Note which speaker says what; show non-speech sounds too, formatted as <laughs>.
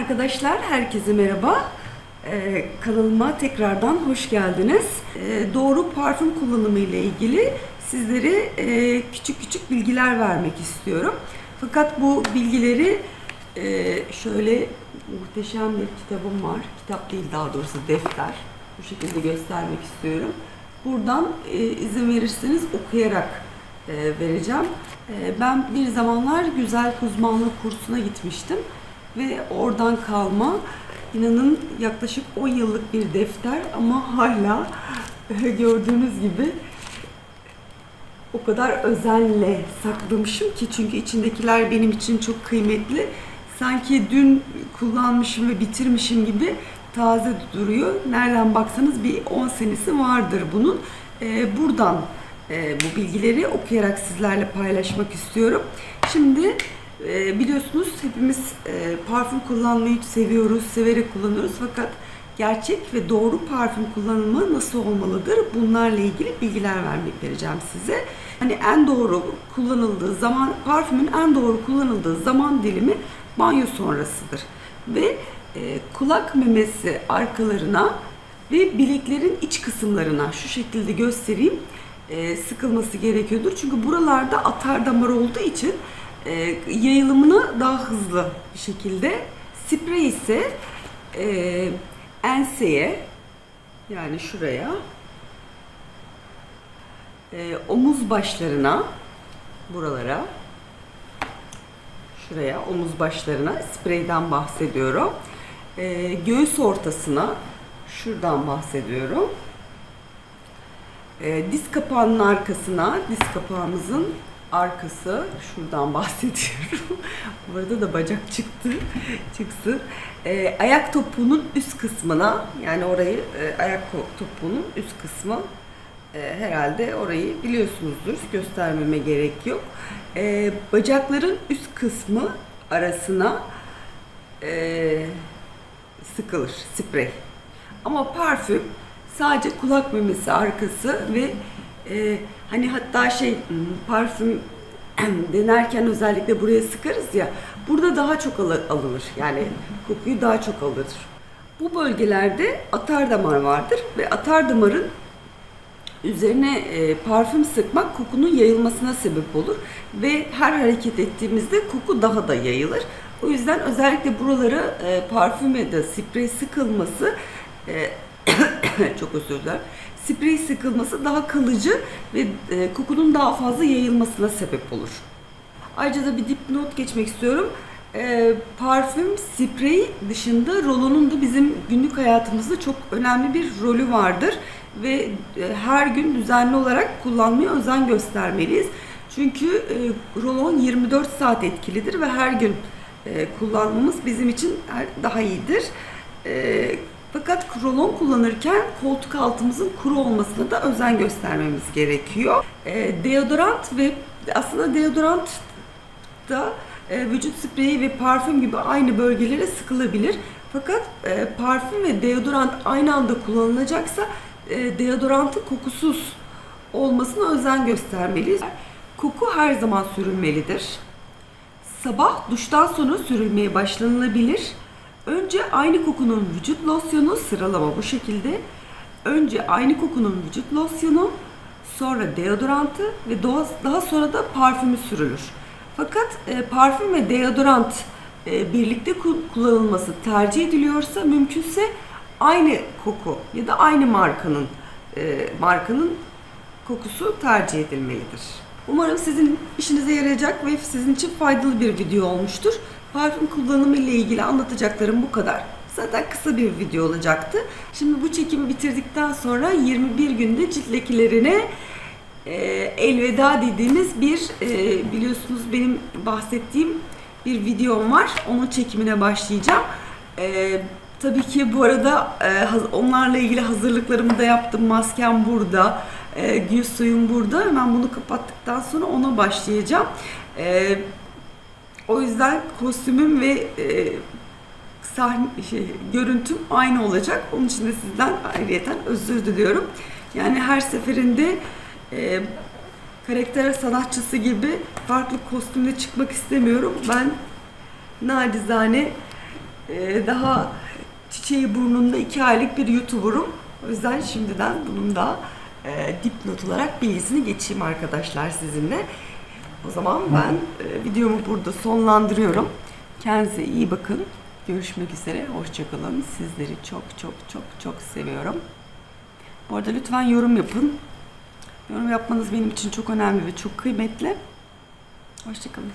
Speaker 1: arkadaşlar, herkese merhaba. Ee, kanalıma tekrardan hoş geldiniz. Ee, doğru parfüm kullanımı ile ilgili sizlere e, küçük küçük bilgiler vermek istiyorum. Fakat bu bilgileri e, şöyle muhteşem bir kitabım var. Kitap değil daha doğrusu defter. Bu şekilde göstermek istiyorum. Buradan e, izin verirseniz okuyarak e, vereceğim. E, ben bir zamanlar güzel uzmanlık kursuna gitmiştim ve oradan kalma inanın yaklaşık 10 yıllık bir defter ama hala e, gördüğünüz gibi o kadar özenle saklamışım ki çünkü içindekiler benim için çok kıymetli. Sanki dün kullanmışım ve bitirmişim gibi taze duruyor. Nereden baksanız bir 10 senesi vardır bunun. Ee, buradan e, bu bilgileri okuyarak sizlerle paylaşmak istiyorum. Şimdi e, biliyorsunuz hepimiz e, parfüm kullanmayı seviyoruz, severek kullanıyoruz fakat gerçek ve doğru parfüm kullanımı nasıl olmalıdır? Bunlarla ilgili bilgiler vermek vereceğim size. Hani en doğru kullanıldığı zaman, parfümün en doğru kullanıldığı zaman dilimi banyo sonrasıdır. Ve e, kulak memesi arkalarına ve bileklerin iç kısımlarına şu şekilde göstereyim e, sıkılması gerekiyordur. Çünkü buralarda atar damar olduğu için e, yayılımını daha hızlı bir şekilde sprey ise e, enseye yani şuraya e, omuz başlarına buralara şuraya omuz başlarına spreyden bahsediyorum. E, göğüs ortasına şuradan bahsediyorum. E, diz kapağının arkasına, diz kapağımızın arkası şuradan <laughs> bahsediyorum. Burada da bacak çıktı, <laughs> çıksın. E, ayak topuğunun üst kısmına, yani orayı e, ayak topuğunun üst kısmı e, herhalde orayı biliyorsunuzdur. Göstermeme gerek yok. E, bacakların üst kısmı arasına e, sıkılır sprey. Ama parfüm sadece kulak memesi arkası ve e, hani hatta şey hmm, parfüm <clears throat> denerken özellikle buraya sıkarız ya burada daha çok al- alınır. Yani kokuyu daha çok alır. Bu bölgelerde atar damar vardır ve atar damarın üzerine e, parfüm sıkmak kokunun yayılmasına sebep olur ve her hareket ettiğimizde koku daha da yayılır. O yüzden özellikle buralara e, parfüm ya da sprey sıkılması e, <coughs> çok özür dilerim. Sprey sıkılması daha kalıcı ve e, kokunun daha fazla yayılmasına sebep olur. Ayrıca da bir dipnot geçmek istiyorum. E, parfüm, sprey dışında rolonun da bizim günlük hayatımızda çok önemli bir rolü vardır. Ve e, her gün düzenli olarak kullanmaya özen göstermeliyiz. Çünkü e, rolon 24 saat etkilidir ve her gün e, kullanmamız bizim için daha iyidir. E, fakat rolon kullanırken koltuk altımızın kuru olmasına da özen göstermemiz gerekiyor. E, deodorant ve aslında deodorant da e, vücut spreyi ve parfüm gibi aynı bölgelere sıkılabilir. Fakat e, parfüm ve deodorant aynı anda kullanılacaksa e, deodorantın kokusuz olmasına özen göstermeliyiz. Koku her zaman sürülmelidir. Sabah duştan sonra sürülmeye başlanılabilir. Önce aynı kokunun vücut losyonu sıralama bu şekilde. Önce aynı kokunun vücut losyonu, sonra deodorantı ve daha- sonra da parfümü sürülür. Fakat e, parfüm ve deodorant e, birlikte ku- kullanılması tercih ediliyorsa mümkünse aynı koku ya da aynı markanın e, markanın kokusu tercih edilmelidir. Umarım sizin işinize yarayacak ve sizin için faydalı bir video olmuştur. Parfüm kullanımı ile ilgili anlatacaklarım bu kadar. Zaten kısa bir video olacaktı. Şimdi bu çekimi bitirdikten sonra 21 günde cilt lekelerine e, elveda dediğimiz bir e, biliyorsunuz benim bahsettiğim bir videom var. Onun çekimine başlayacağım. E, tabii ki bu arada e, onlarla ilgili hazırlıklarımı da yaptım. Maskem burada. E, gül suyum burada. Hemen bunu kapattıktan sonra ona başlayacağım. E, o yüzden kostümüm ve e, sahne şey, görüntüm aynı olacak. Onun için de sizden ayrıyeten özür diliyorum. Yani her seferinde e, karakter sanatçısı gibi farklı kostümle çıkmak istemiyorum. Ben nacizane Ee, daha çiçeği burnunda iki aylık bir YouTuber'ım. O yüzden şimdiden bunun da e, dipnot olarak bilgisini geçeyim arkadaşlar sizinle. O zaman ben e, videomu burada sonlandırıyorum. Kendinize iyi bakın. Görüşmek üzere. Hoşçakalın. Sizleri çok çok çok çok seviyorum. Bu arada lütfen yorum yapın. Yorum yapmanız benim için çok önemli ve çok kıymetli. Hoşçakalın.